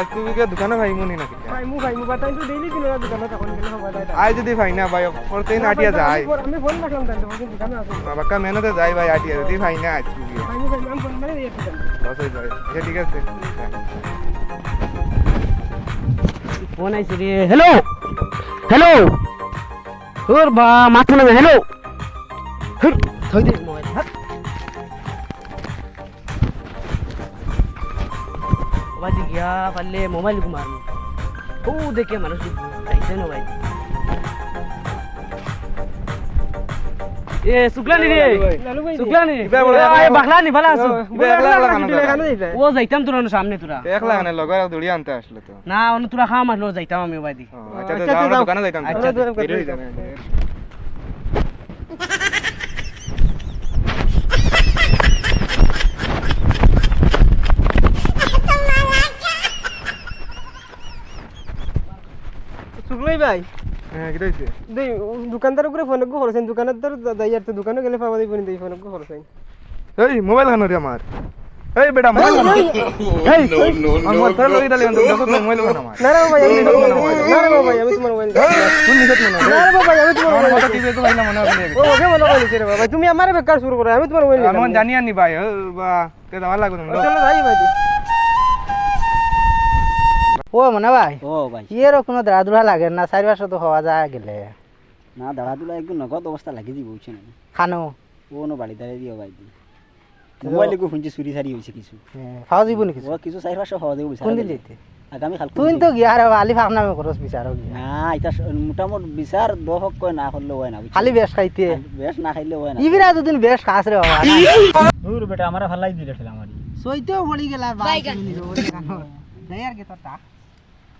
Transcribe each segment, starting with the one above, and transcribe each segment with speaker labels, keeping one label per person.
Speaker 1: আজকে কি দোকানে ভাইমু নি নাকি?
Speaker 2: ভাই মু ভাই মু বাতাই তো ডেইলি দিন দোকানে তখন গেলে হবে তাই
Speaker 1: আই যদি ভাই না ভাই ফরতেই না আটিয়া যায়।
Speaker 2: আমি ফোন রাখলাম তাই তো দোকানে আছে।
Speaker 1: বাক্কা মেহনতে যাই ভাই আটিয়া। যদি ভাই না আজকে গিয়ে
Speaker 2: ভাই মু ভাই আমি ফোন মানে দিয়ে
Speaker 1: যায়। আচ্ছা ঠিক আছে।
Speaker 3: ফোন আইছে রে হ্যালো হ্যালো তোর বা মাথা না হ্যালো থই দে। গিয়া পারলে মোবাইল ঘুমার ও দেখে মানুষ আইছে ভাই এ শুক্লানি রে শুক্লানি এ বাখলানি যাইতাম তোর সামনে তোরা
Speaker 1: একলা মানে লগর দড়ি আনতে আসলো
Speaker 3: না তোরা খাওয়া মারলো যাইতাম আমি
Speaker 1: আচ্ছা
Speaker 2: আচ্ছা।
Speaker 1: দোকানে যাইতাম
Speaker 3: আচ্ছা,
Speaker 2: তো
Speaker 1: বের হয়ে যাবে
Speaker 2: শুকলাই ভাই।
Speaker 1: হ্যাঁ কি হইছে
Speaker 2: দেই দোকানদার উপরে ফোন কো করছেন দোকানদার দাইয়ার তো দোকানে গেলে যাইব নি দেই ফোন কো করছেন
Speaker 1: এই মোবাইল খানো রে আমার। এই বেটা মোবাইল খানো এই আমার তোর লগি দালি আনতে দেখো মোবাইল খানো আমার।
Speaker 2: না রে ভাই আমি না রে ভাই আমি তোমার মোবাইল
Speaker 1: তুই নিছত মনে
Speaker 2: না রে ভাই আমি তোমার মোবাইল
Speaker 1: কথা টিপে তো ভাই না মনে হবে
Speaker 2: ও ওকে মনে কইছে রে ভাই তুমি আমারে বেকার শুরু করো আমি তোমার মোবাইল
Speaker 1: আমি জানি আনি ভাই বা তে দাও লাগবে তুমি
Speaker 2: চলো যাই ভাই
Speaker 4: ও মনে ভাই?
Speaker 3: ও ভাই।
Speaker 4: ইয়ের কোনো দাঁড়াদুড়া লাগে না চারি পাঁচশো তো হওয়া যায় গেলে।
Speaker 3: না দাঁড়া দুলা একটু নগদ অবস্থা লাগি দিব বুঝছেন
Speaker 4: খানো?
Speaker 3: ও নো বাড়ি দাঁড়িয়ে দিও ভাই। মোবাইল একটু শুনছি চুরি সারি হয়েছে কিছু।
Speaker 4: খাওয়া যাব নাকি
Speaker 3: ও কিছু চারি পাঁচশো হওয়া দেবো
Speaker 4: কোন দিন যেতে
Speaker 3: আগামী কাল
Speaker 4: তুই তো গিয়া রে আলি ফাঁক নামে করস বিচারো
Speaker 3: না এটা মোটামুটি বিচার দহক কয় না করলে হয় না
Speaker 4: খালি বেশ খাইতে।
Speaker 3: বেশ না খাইলে হয় না।
Speaker 4: ইবিরা দুদিন বেশ খাস রে বাবা।
Speaker 3: দূর বেটা আমার ভালো লাগি দিলে ঠেলা মারি
Speaker 4: সইতেও পড়ি গেল। আর কি তোর টাক
Speaker 3: আমি যাই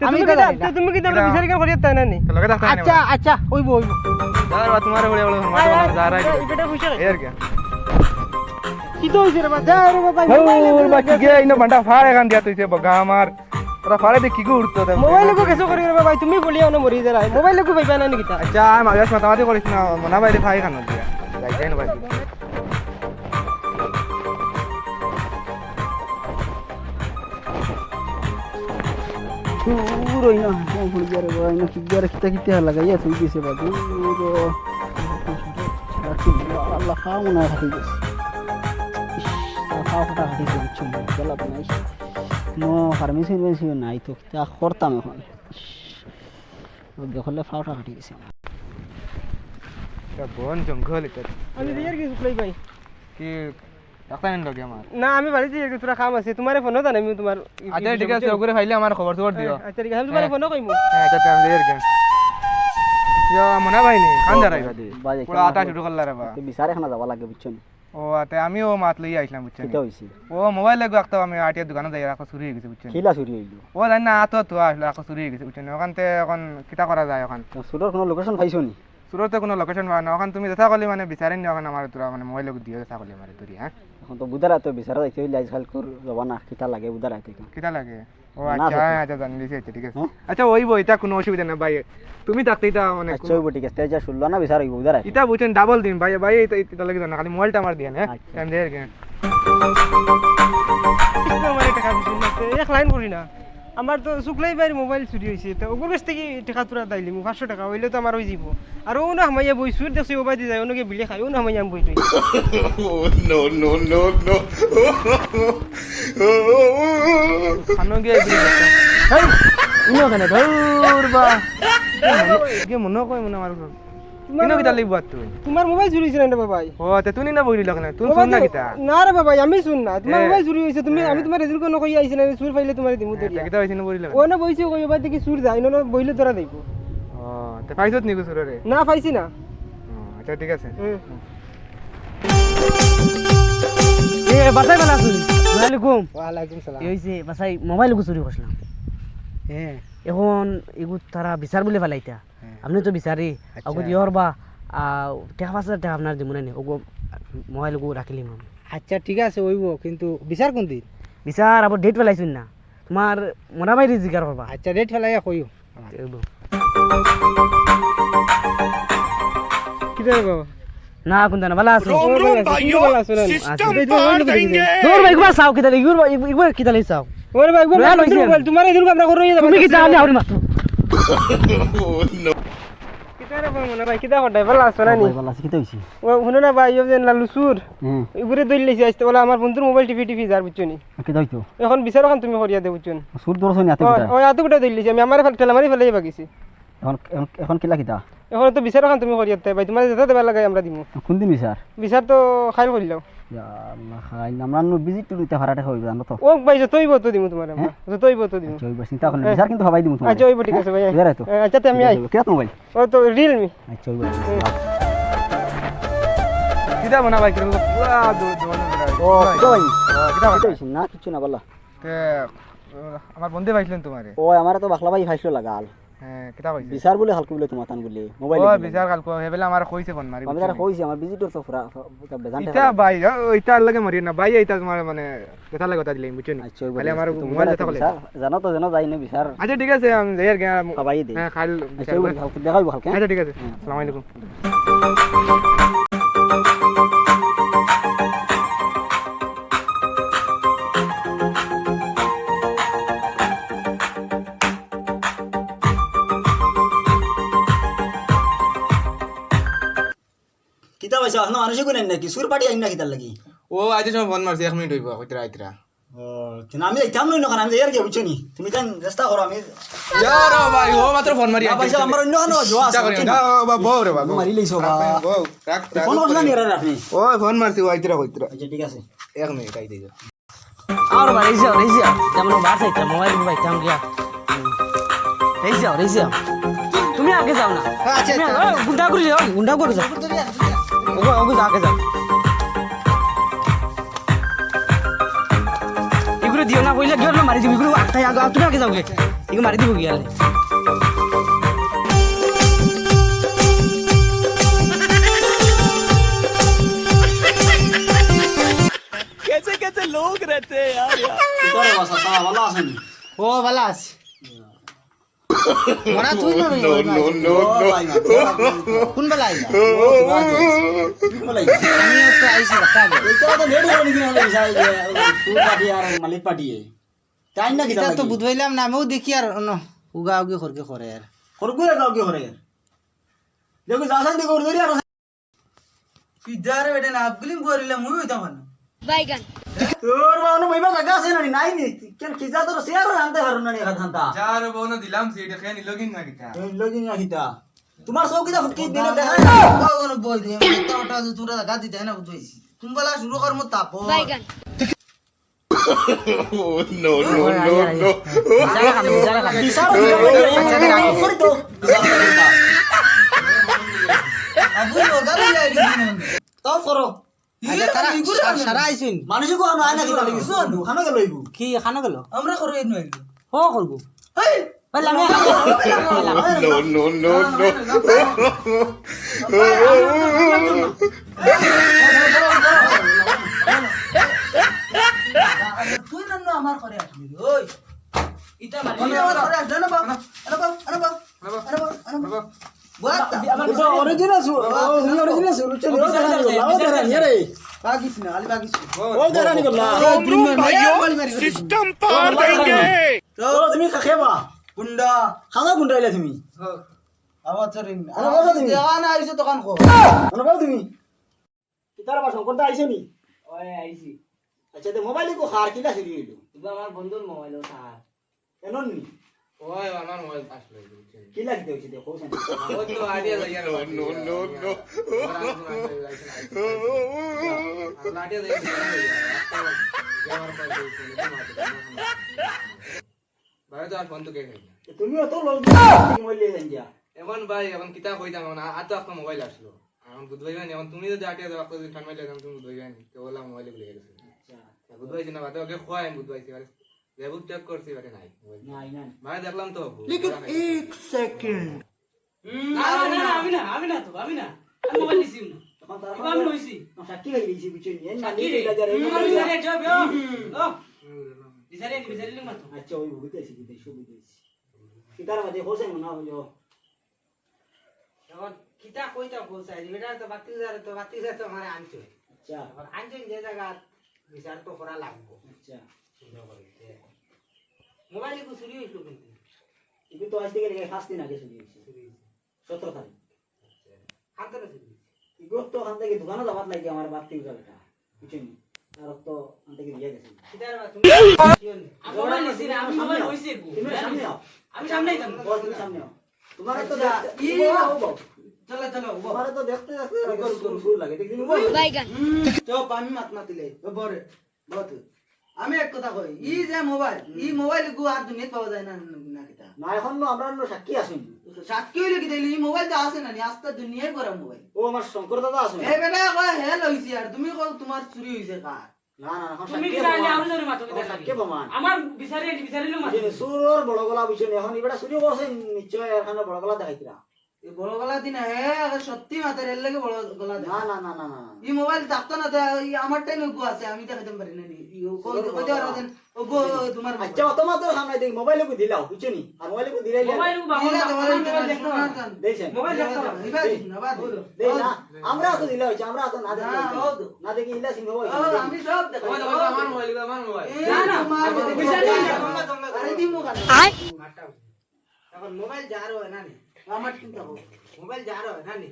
Speaker 3: আমি
Speaker 2: কি
Speaker 4: জানি না।
Speaker 2: তুমি কি তোমরা বিচার কেন করিয়া তাই না নি?
Speaker 4: আচ্ছা আচ্ছা ওইব ওইব।
Speaker 1: যার বাপ তোমার বড় বড় মারো যা রাই
Speaker 2: এটা খুশি
Speaker 1: এর কি?
Speaker 2: কি তো হইছে রে বাবা যা রে বাবা
Speaker 1: ওর বাকি গে ইনো বান্ডা ফাড়ে গান দিয়া তুইছে বগা আমার ওরা ফাড়ে দেখি কি উঠতো
Speaker 2: মোবাইল কো কেসো করি রে বাবা তুমি বলিয়া না মরি যারা মোবাইল কো নি কিতা
Speaker 1: আচ্ছা আমি আজ মাতামাতি করিস না মনা ফাই খানো দিয়া। যাই যাই না ভাই
Speaker 3: দূর হই না ভুল গিয়ে ভাই না কি গিয়ে কিতা কিতা লাগাইয়া তুই দিছে বা দূর আল্লাহ খাও হয় হাতে গেছে। খাওয়া ফাটা হাতে গেছে বুঝছ গেলা তো নাই। নো ফার্মেসি ফার্মেসি নাই তো কিতা করতাম এখন? দেখলে ফাওটা হাঁটি গেছে।
Speaker 1: বন জঙ্গল এটা
Speaker 2: আমি ভাই।
Speaker 1: কি রাস্তায় লগে আমার
Speaker 2: না আমি বাড়িতে একটু তোরা কাম আছে তোমারে ফোন দান আমি তোমার
Speaker 1: আচ্ছা ঠিক আছে ওগুলো ফাইলে আমার খবর খবর দিও।
Speaker 2: আচ্ছা ঠিক আছে আমি তোমারে ফোন কইমু।
Speaker 1: হ্যাঁ আচ্ছা আমি দের গে ইয়া মনা ভাই নি খান যা রাইবা দি
Speaker 3: বাজে
Speaker 1: পুরা আটা শুরু করলা রে বা।
Speaker 3: বিচার এখন যাবা লাগে বুঝছ
Speaker 1: ও আতে আমিও মাত লই আইছিলাম বুঝছেন
Speaker 3: কিতা হইছে?
Speaker 1: ও মোবাইল লাগবে একটা আমি আটিয়া দোকানে যাই রাখা চুরি হয়ে গেছে বুঝছেন
Speaker 3: খিলা চুরি হইল।
Speaker 1: ও জানি না আতো তো আসলে রাখা চুরি হয়ে গেছে বুঝছেন ওখানতে এখন কিতা করা যায় এখন?
Speaker 3: সুরের কোনো লোকেশন পাইছো নি?
Speaker 1: সুরতে কোনো লোকেশন পায় না ওখান তুমি দেখা করলে মানে বিচারেন নি ওখানে আমার তোরা মানে মোবাইল দিয়ে দেখা করলে আমার তুই হ্যাঁ
Speaker 3: এখন তো বুধারা তো বিচারা যাইতে হইলে আজকাল কর যাবা না কিতা লাগে বুধারা আইতে
Speaker 1: কিতা লাগে? ও আচ্ছা আচ্ছা জানি দিছি আচ্ছা ঠিক আছে? আচ্ছা ওই বই এটা কোনো অসুবিধা না ভাই তুমি থাকতে এটা মানে
Speaker 3: আচ্ছা হইব ঠিক আছে তেজা শুনলো না বিচার হইব বুধারা
Speaker 1: এটা বুঝছেন ডাবল দিন ভাই ভাই এটা এটা লাগে না খালি মোবাইলটা আমার দিয়ে হ্যাঁ। আমি দিয়ে
Speaker 2: এক লাইন করি না। আমার তো শুক্লাই ভাইয়ের মোবাইল চুরি হয়েছে তো ওগুলো থেকে টাকা তোরা দাইলি মু পাঁচশো টাকা হইলে তো আমার হয়ে যাব। আর ও না হামাইয়া বই সুর দেখছি ওবাই দিয়ে যায় ওনাকে বিলে খাই ও না হামাইয়া বই তুই
Speaker 1: ধর বা। মনে কই মনে আমার ইনো কিতা লিখব তুই
Speaker 2: তোমার মোবাইল চুরি হয়েছে না বাবাই?
Speaker 1: ও তে তুই না বইলি লখনে তুই শুন না কিতা?
Speaker 2: না রে বাবাই আমি শুন না তোমার মোবাইল চুরি হয়েছে তুমি আমি তোমার রেজুল কোনো কই আইছি না সুর পাইলে তোমার দিমু
Speaker 1: এটা কিতা হইছে না বইলি
Speaker 2: ও না বইছে কই ওবাই দেখি সুর যায় না বইলে তোরা দেব
Speaker 1: ও তে পাইছত নি গুছরে রে
Speaker 2: না পাইছি না।
Speaker 1: আচ্ছা ঠিক আছে।
Speaker 3: এ। বাসাই বেলা আছিস ওয়ালাইকুম
Speaker 4: ওয়ালাইকুম সালাম
Speaker 3: এই হইছে বাসাই মোবাইল চুরি করছিলাম
Speaker 4: হ্যাঁ
Speaker 5: এখন এগুলো তারা বিচার বলে ফেলাইতা আপনি তো বিচারি
Speaker 4: আচ্ছা।
Speaker 5: আগত ইহর বা টেকা পাঁচ হাজার টাকা আপনার দিব না? ওগো মোবাইল রাখিলিম আমি
Speaker 4: আচ্ছা ঠিক আছে ওইব কিন্তু বিচার কোন দিন?
Speaker 5: বিচার আবার ডেট ফেলাইছুন না। তোমার মরা বাইরে জিকার করবা
Speaker 4: আচ্ছা রেট ফেলাইয়া কইও
Speaker 5: এগো।
Speaker 2: বাবা?
Speaker 5: না কোনটা না ভালো আছে।
Speaker 2: ভালো আছে?
Speaker 5: আচ্ছা। দৌড় ভাই একবার চাও কিতা ইগুর ইগুর কিতা লাই
Speaker 2: ওরে ভাই তোমার আমরা
Speaker 5: তুমি আউরি
Speaker 2: আমার বন্ধুর মোবাইল টিপি টিপি যার বুঝছ নি এখন বিচার তুমি করিয়া দে বুঝছ এত গুটা দইল আমি আমার ফেলে মারি ফেলে বাগিছি
Speaker 3: এখন কিলা কিতা
Speaker 2: এখন তো বিচার। তুমি করিয়া ভাই তোমার যেতে দেবার লাগাই আমরা দিমু
Speaker 3: কোন দিন বিচার
Speaker 2: বিচার তো খাইল করিলাম
Speaker 3: আমরা
Speaker 1: বন্ধে পাইছিলেন তোমারে।
Speaker 3: ও আমার তো বাখলা ভাই ফাইসলো লাগাল
Speaker 1: কিতা পাইছে
Speaker 3: বিচার বলে হালকা বলে। তোমার তান বলে মোবাইল
Speaker 1: ও বিচার হেবেলা আমার কইছে ফোন মারি
Speaker 3: আমি তারা কইছি আমার ভিজিটর
Speaker 1: ভাই লাগে মারি না ভাই ইতা তোমার মানে কথা লাগে কথা দিলে বুঝছ নি
Speaker 3: আচ্ছা
Speaker 1: খালি আমার মোবাইল কথা
Speaker 3: জানো তো জানো যাই না বিচার
Speaker 1: আচ্ছা ঠিক আছে আমি যাই আর
Speaker 3: খাবাই দে।
Speaker 1: হ্যাঁ খাইল
Speaker 3: আচ্ছা হইবে হালকা দেখাইবো হালকা।
Speaker 1: আচ্ছা ঠিক আছে আসসালামু আলাইকুম।
Speaker 3: কিতা পয়সা না মানুষ কোন নাকি সুর পাটি আইন না কিতার লাগি?
Speaker 1: ও আজ সময় ফোন মারছি এক মিনিট হইব কইতরা আইতরা
Speaker 3: ও তিনা আমি যাইতাম নই নখান আমি যাই আর কি বুঝছ নি? তুমি তান চেষ্টা করো আমি
Speaker 1: যাও ভাই ও মাত্র ফোন মারি
Speaker 3: পয়সা আমার অন্য অন্য জোয়া আছে নি?
Speaker 1: যাও বউ রে বাবা
Speaker 3: মারি লইছো বা।
Speaker 1: বউ রাখ রাখ
Speaker 3: ফোন করছ না নিরা আপনি
Speaker 1: ও ফোন মারছি ও আইতরা কইতরা
Speaker 3: আচ্ছা ঠিক আছে।
Speaker 1: এক মিনিট আই দিও
Speaker 5: আর ভাই রেসিও রেসিও যেমন বাস আইতা মোবাইল ভাই তাম গিয়া রেসিও রেসিও তুমি আগে যাও না।
Speaker 4: আচ্ছা
Speaker 5: গুন্ডা করে যাও গুন্ডা করে যাও ওগো ওগো যাও, আগে যাও এগুলো দিও না কইলে গিয়ে মারি দিব এগুলো আটটাই আগে তুমি আগে যাও গে এগুলো মারি দিব গিয়ে
Speaker 3: তোরে বাসা সা ভালো আছে নি
Speaker 4: ও ভালো আছে মরা তুই না নো নো কোন বেলা আইলা আমি তো আইছি রাখা
Speaker 3: মালিক পাটি তাই না
Speaker 4: এটা তো বুঝবাইলাম না আমিও দেখি আর অন্য উগা উগি করকে করে আর
Speaker 3: করগুরে গাও কি হরে দেখো যাসান দেখো ধরি আর
Speaker 4: পিজারে বেটে না আবগুলিম করিলে মুই হইতাম না
Speaker 6: বাইগান
Speaker 3: তোর বাউনো মইবা জায়গা আছে না নাই নি কেন খিজা তোর শেয়ার আনতে পারো না
Speaker 1: যার দিলাম সিট খেয়ে নিল না কিতা
Speaker 3: এই লগিন তোমার ফুটকি দিলে দেখা
Speaker 4: বল দিয়ে তা ওটা তোরা গা দিতে না বুঝাইছি তুমি বলা শুরু কর মত তাপ আইলি
Speaker 3: তাও করো
Speaker 4: আচ্ছা
Speaker 3: কো খানো গেল
Speaker 4: আমরা করে এনে আইলি
Speaker 5: ও করব
Speaker 4: এই
Speaker 5: বললাম
Speaker 4: তুই না আমার করে আসলি ওই ইটা মারি আমার করে আসলে না বাবা আরে বাবা আরে বাবা বুয়াতা
Speaker 3: এটা অরিজিনাল সু অরিজিনাল সু চলো ও দেরা নি লাও দেরা নি রে
Speaker 4: বাগিস না আলি বাগিস
Speaker 3: ও দেরা নি করলা
Speaker 4: সিস্টেম
Speaker 3: তো তুমি খাখেবা
Speaker 4: গুন্ডা
Speaker 3: খানা গুন্ডাইলা তুমি?
Speaker 4: আবার চরিন
Speaker 3: আরে বাবা তুমি।
Speaker 4: দেওয়া আইছো দোকান কো
Speaker 3: বাবু তুমি? কিতার বাসন করতে আইছো নি?
Speaker 5: ওই আইছি
Speaker 3: আচ্ছা তে মোবাইল কো খার কিলা সিরি
Speaker 5: তুমি আমার বন্ধুর মোবাইল স্যার
Speaker 3: এনন নি?
Speaker 1: ওই আমার মোবাইল
Speaker 3: দেখো
Speaker 1: ও তো আইডিয়া নো নো নো ভাই তো আর ফোন তো কে
Speaker 3: তুমি অত লোক মোবাইল লিয়ে যান যা
Speaker 1: এখন ভাই এখন কিতা কইতাম এখন আর তো আপনার মোবাইল আসলো। এখন বুধবাই জানি এখন তুমি যদি আটিয়া যাও আপনার ঠান্ডা লাগে তুমি বুধবাই জানি তো বললাম মোবাইল ভুলে গেছে। বুধবাই না বাদে ওকে খোয়াই বুধবাই লেবু চেক করছি বাকি নাই
Speaker 3: নাই। নাই
Speaker 1: ভাই দেখলাম তো
Speaker 5: না না না। আমি না আমি না তো আমি না। আমি মোবাইল নিছি না।
Speaker 3: তখন তারা
Speaker 5: এবার আমি লইছি?
Speaker 3: সাক্ষী গেছি বুঝছেন? এই না
Speaker 5: সাক্ষী
Speaker 3: দিলে যারে
Speaker 5: আমার বিচারে যাবে ও। ও বিচারে বিচারে লিখ মাতো
Speaker 3: আচ্ছা ওই বুঝতে আছি বুঝতে সব বুঝতে কিতার বাদে হোসেন না হইল
Speaker 6: এখন কিতা কইতা পৌঁছাই বেটা তো বাতি যারে তো বাতি যারে তো আমার আনছে
Speaker 3: আচ্ছা।
Speaker 6: এখন যে জায়গা বিচার তো করা লাগবো।
Speaker 3: আচ্ছা।
Speaker 6: মোবাইল একটু চুরি হইছিল কিন্তু।
Speaker 3: কিন্তু তো আজ থেকে দিন আগে শুরু হয়েছে। সতেরো তারিখ।
Speaker 6: হাতে চুরি হইছে।
Speaker 3: তো ওখান থেকে দোকানে যাবার লাগে আমার বাদ থেকে যাবে এটা। বুঝছেন? আর তো ওখান থেকে দিয়ে গেছে।
Speaker 6: কিতার বা তুমি কি হল?
Speaker 5: আমি
Speaker 3: সামনে সামনে তোমার তো
Speaker 6: আচ্ছা,
Speaker 3: দেখতে-
Speaker 6: চলো চলো
Speaker 3: তোমার তো লাগে
Speaker 6: মাত মাতিলে। ও বরে বহুত আমি এক কথা কই ই যে মোবাইল ই মোবাইল গু আর দুনিয়া পাওয়া যায় না না কিতা?
Speaker 3: না এখন না আমরা অন্য সাক্ষী আসুন
Speaker 6: সাক্ষী হইলে কি দিলি ই মোবাইল তো আছে না নি? আস্তে দুনিয়ায় করা মোবাইল।
Speaker 3: ও আমার শঙ্কর দাদা আসুন
Speaker 6: এ বেটা কয় হে লইছি আর। তুমি কও তোমার চুরি হইছে কার?
Speaker 3: না না এখন
Speaker 5: তুমি
Speaker 3: সাক্ষী
Speaker 5: কি জানি
Speaker 3: প্রমাণ।
Speaker 5: আমি জানি মাতো
Speaker 3: এখন সাক্ষী প্রমাণ
Speaker 5: আমার বিচারে বিচারে লিখ
Speaker 3: সুরর বড় গলা বুঝছেন এখন এবারে চুরি করছেন নিশ্চয় এখানে বড় গলা দেখাইছিলা।
Speaker 6: এই বড় গলা দিন হে সত্যি মাথার এর লাগে বড় গলা দেয়
Speaker 3: না না না না না।
Speaker 6: ই মোবাইল থাকতো না তো ই আমার টাইম গু আছে আমি দেখাতে পারি না।
Speaker 3: আচ্ছা মোবাইল কো দিলাও আর দিলাই
Speaker 5: দেখতে
Speaker 6: না
Speaker 3: দেখছেন?
Speaker 5: মোবাইল না
Speaker 3: আমরা তো দিলা হইছে আমরা তো না দেখি
Speaker 6: না,
Speaker 3: দেখি ইলা সিং
Speaker 6: আমি সব দেখাই
Speaker 1: ওই তো বলতো আমার মোবাইল আমার মোবাইল
Speaker 5: না, না,
Speaker 6: তোমার
Speaker 5: আচ্ছা,
Speaker 6: আরে দিমু কেন? এখন মোবাইল যার হয় না নি? আমার চিন্তা মোবাইল যার হয় না নি?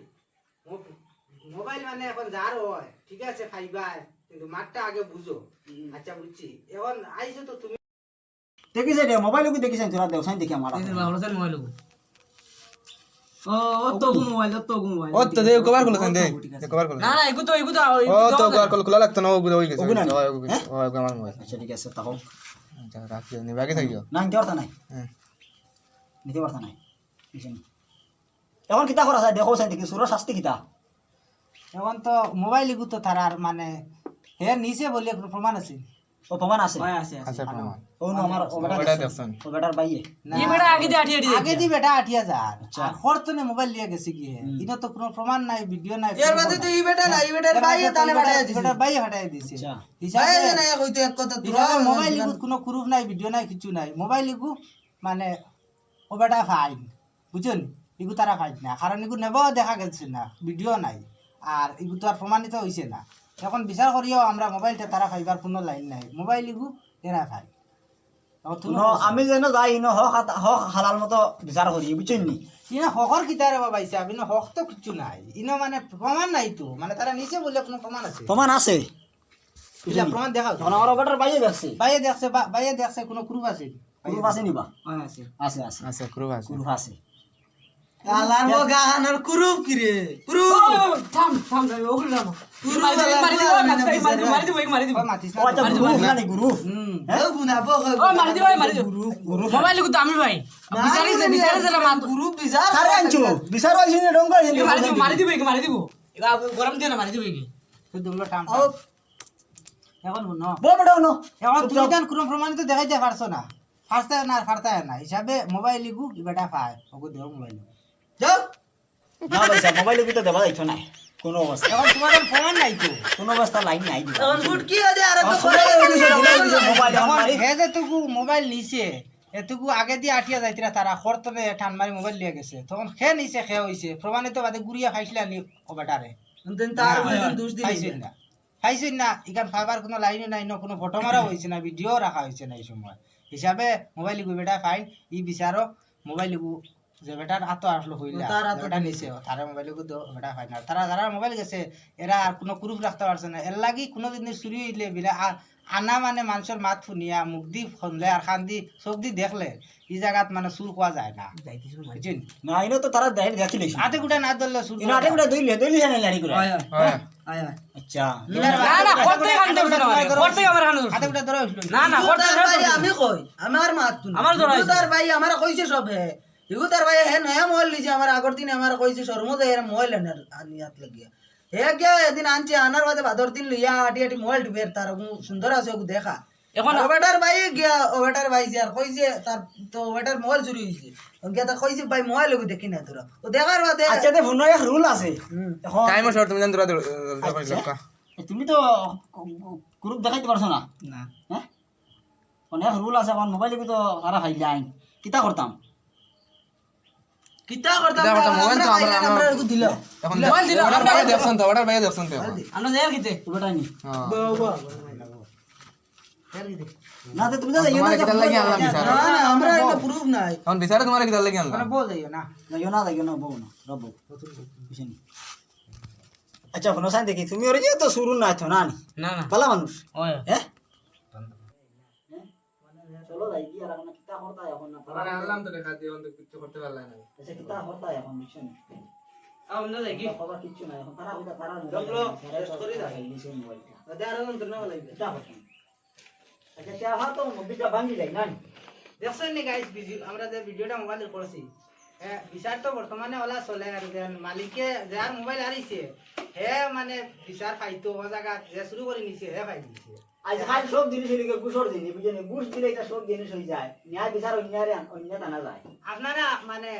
Speaker 6: মোবাইল মানে এখন যার হয় ঠিক আছে খাইবাই কিন্তু মারটা আগে বুঝো। আচ্ছা বুঝছি। এখন আইছো তো তুমি।
Speaker 3: দেখিছে দে মোবাইল কো দেখিছেন তোরা দেওসাই দেখি আমার
Speaker 5: হলসেন মোবাইল ও ও তো গু মোবাইল তো গু মোবাইল
Speaker 1: ও তো দে কভার করল দে। দে কভার করল।
Speaker 5: না না এগু তো এগু তো
Speaker 1: ও তো কভার করল খোলা লাগতো না ও ওই গেছে।
Speaker 3: ওগুলো না?
Speaker 1: গেছে। ওই ওই আমার মোবাইল
Speaker 3: আচ্ছা ঠিক আছে তাও
Speaker 1: আচ্ছা রাখি নি বাকি থাকিও
Speaker 3: না নিতে পারতা নাই।
Speaker 1: হুম
Speaker 3: নিতে পারতা নাই। এখন কিতা করা যায়? দেখো সাই দেখি সুর শাস্তি কিতা?
Speaker 6: এখন তো মোবাইল ইগু তো তারার মানে হে নিচে বলে কোনো প্রমাণ আছে।
Speaker 3: ও প্রমাণ আছে?
Speaker 5: হয় আছে আছে।
Speaker 1: প্রমাণ।
Speaker 3: ও না আমার
Speaker 1: ওটা
Speaker 3: দেখছেন। ও বেটার বাইয়ে।
Speaker 5: ই বেটা আগে দিয়ে আঠি আঠি
Speaker 4: আগে দি বেটা আট হাজার
Speaker 3: আচ্ছা।
Speaker 4: আর খরচনে মোবাইল লিয়ে গেছে কি ইনো তো কোনো প্রমাণ নাই ভিডিও নাই
Speaker 6: এর বাদে তো এই বেটা না এই বেটার বাইয়ে তালে বাটায় দিছে।
Speaker 4: বেটার বাইয়ে ফাটাই দিছে।
Speaker 3: আচ্ছা।
Speaker 4: হিসাবে
Speaker 6: না কইতে এক কথা
Speaker 4: হিসাবে মোবাইল ইগু কোনো প্রুফ নাই ভিডিও নাই কিছু নাই। মোবাইল ইগু মানে ও বেটা ফাইন বুঝছেন? ইগু তারা ফাইন না। কারণ ইগু নেব দেখা গেছে না ভিডিও নাই। আর ইগু তো আর প্রমাণিত হয়েছে না। এখন বিচার করিও আমরা মোবাইলটা তারা ফাইবার কোনো লাইন নাই। মোবাইল ইগু এরা
Speaker 3: ন আমি যেন যাই ন হক হক হালাল মতো বিচার করি বুঝছেন নি?
Speaker 4: ইনা হকর কিতারে বাবা হিসাব ইনো হক তো কিছু নাই। ইনো মানে প্রমাণ নাই তো মানে তারা নিচে বললে কোনো প্রমাণ আছে।
Speaker 3: প্রমাণ আছে।
Speaker 4: ইলা প্রমাণ দেখাও
Speaker 3: তখন আমার বেটার বাইয়ে দেখছে।
Speaker 4: বাইরে দেখছে বা- বাইরে দেখছে কোনো প্রুফ আছে।
Speaker 3: গ্রুপ আছে নিবা?
Speaker 5: আছে।
Speaker 3: আছে আছে।
Speaker 1: ক্রুব আছে।
Speaker 3: গ্রুপ আছে।
Speaker 6: আলার মো গাহানোর কুরুপ কি রে? কুরুপ।
Speaker 5: থাম থাম ওগুলো না
Speaker 3: না
Speaker 5: গরম দিয়ে মারি দিব
Speaker 4: এখন এখন তুমি কোনো প্রমাণিত দেখাইতে পারছ না? ফার্স্টে না ফার্স্টে না। হিসাবে মোবাইল ইগু বেটা পায়। ওগু দেও মোবাইল।
Speaker 3: না পয়সা মোবাইল ভিতরে দেবা যাইছো না কোন অবস্থা।
Speaker 4: এখন তোমাদের প্রমাণ নাই তো?
Speaker 3: কোন অবস্থা লাইন নাই দিবা
Speaker 6: তখন ফুটকি আছে আর তো
Speaker 3: মোবাইল
Speaker 4: এখন
Speaker 3: মারি
Speaker 4: হে মোবাইল নিছে এটুকু আগে দিয়ে আটিয়া যাইতিরা তারা খরতনে ঠান মারি মোবাইল লিয়ে গেছে। তখন খে নিছে খে হইছে প্রমাণিত বাদে গুড়িয়া খাইছিলা নি ও বেটারে
Speaker 6: তার দোষ
Speaker 4: খাইছেন না। খাইছেন না। ইখান ফাইবার কোনো লাইনও নাই না কোনো ফটো মারা হয়েছে না ভিডিও রাখা হয়েছে না এই সময়। হিসাবে মোবাইল ইগু বেটা ফাইন ই বিচারো মোবাইল ইগু যে বেটার হাত আসলো হইলা।
Speaker 6: তার হাতও
Speaker 4: নিছে তারা মোবাইল দো বেটা ফাইন আর তারা যারা মোবাইল গেছে এরা আর কোনো প্রুফ রাখতে পারছে না। এর লাগি কোনো দিনের চুরি হইলে বিলা আনা মানে মানুষের মাত শুনিয়া মুখ দি শুনলে আর খান দি চোখ দি দেখলে এই জায়গাত মানে চুর কোয়া যায় না।
Speaker 3: না তো তারা দাইর দেখি লইছে।
Speaker 4: হাতে গুটা না ধরলে চুর
Speaker 3: আটে গুড়া দইলে দইলি জানে লাড়ি করে।
Speaker 1: হ্যাঁ
Speaker 3: আচ্ছা।
Speaker 5: না না করতে না করতে আমার কানতে
Speaker 4: হাতে গুটা ধরে
Speaker 5: না না করতে
Speaker 6: আমি কই? আমার মাত
Speaker 5: আমার
Speaker 6: ভাই আমার কইছে সব হে ইগু তার ভাই হে নয়া মোবাইল লিছে আমার আগর দিন আমার কইছে শর্মতে এর মোবাইল এনার আনিয়াত লাগিয়া। হে কে এদিন আনছে আনার বাদে ভাদর দিন লইয়া আটি আটি মোবাইল টিপের তার সুন্দর আছে ওগু দেখা।
Speaker 5: এখন
Speaker 4: ওবেটার ভাই গিয়া ওবেটার ভাই যে আর কইছে তার তো ওবেটার মোবাইল চুরি হইছে। গিয়া তা কইছে ভাই মোবাইল লগি দেখি না তোরা। ও দেখার বাদে
Speaker 3: আচ্ছা তে ফোনের এক রুল আছে। এখন
Speaker 1: টাইম শর্ট তুমি জান তোরা
Speaker 3: আচ্ছা। তুমি তো গ্রুপ দেখাইতে পারছ না?
Speaker 4: না।
Speaker 3: হ্যাঁ? অনেক রুল আছে এখন মোবাইলে তো তারা ফাইলে আইন কিতা করতাম?
Speaker 4: কিতা করতাম?
Speaker 1: মোবাইল তো আমরা-
Speaker 4: আমরা দিল
Speaker 1: এখন ওটার বাইরে দেখছন তো ওটার বাইরে দেখছন তো।
Speaker 5: আমরা যাই কিতে
Speaker 3: বেটাই নি। না তো তুমি যাইও না
Speaker 1: তোমার লাগি আনলাম বিচার।
Speaker 4: না না আমরা এটা প্রুফ নাই।
Speaker 1: এখন বিচারে তোমার কিতার লাগি আনলাম।
Speaker 4: বল যাইও না।
Speaker 3: যাইও না যাইও না বউ না রব বুঝিনি আচ্ছা কোনো সাইন দেখি। তুমি ওরে তো শুরু না তো না না
Speaker 5: না।
Speaker 3: পালা মানুষ? হ্যাঁ? চলো যাই কি আর এখন কিতা করতা এখন না
Speaker 1: তোমার আনলাম তো দেখা দিয়ে অন্ত কিছু করতে পারলাই না।
Speaker 3: আচ্ছা কিতা করতা এখন বুঝছেন
Speaker 5: আমরা যাই কি?
Speaker 3: খবর কিচ্ছু নাই এখন তারা কইতা তারা
Speaker 4: ডক্টর, টেস্ট করি দাও।
Speaker 3: মোবাইলটা।
Speaker 4: দেখার অন্তর না লাগবে
Speaker 3: কিতা করতাম? আচ্ছা তে আবার তো মুভিটা ভাঙি যায় না
Speaker 4: দেখছেন নি গাইস আমরা যে ভিডিওটা মোবাইলে করছি হ্যাঁ বিচার তো বর্তমানে ওলা চলে আর যে মালিকে যার মোবাইল হারিছে হে মানে বিচার পাইতো জায়গা যে শুরু করে নিছে হে পাই দিছে।
Speaker 3: আজকাল সব জিনিস এদিকে ঘুষর দিন বুঝেনি ঘুষ দিলে এটা সব জিনিস হয়ে যায়। ন্যায় বিচার অন্যায় অন্য টানা যায়।
Speaker 4: আপনারা মানে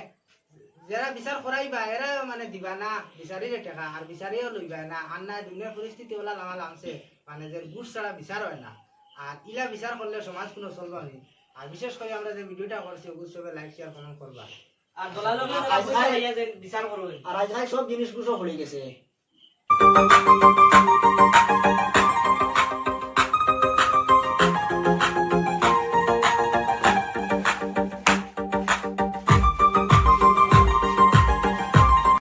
Speaker 4: যারা বিচার করাইবা এরা মানে দিবা না বিচারিরে টাকা আর বিচারিও লইবা না। আর না দুনিয়ার পরিস্থিতি ওলা লামা লামছে মানে যে ঘুষ ছাড়া বিচার হয় না। আর ইলা বিচার করলে সমাজ কোনো চলবা নেই আর বিশেষ করে আমরা যে ভিডিওটা করছি ওগুলো সবে লাইক শেয়ার কমেন্ট করবা।
Speaker 5: আর দলাল বিচার করবে।
Speaker 3: আর আজকাল সব জিনিস ঘুষও পড়ে গেছে।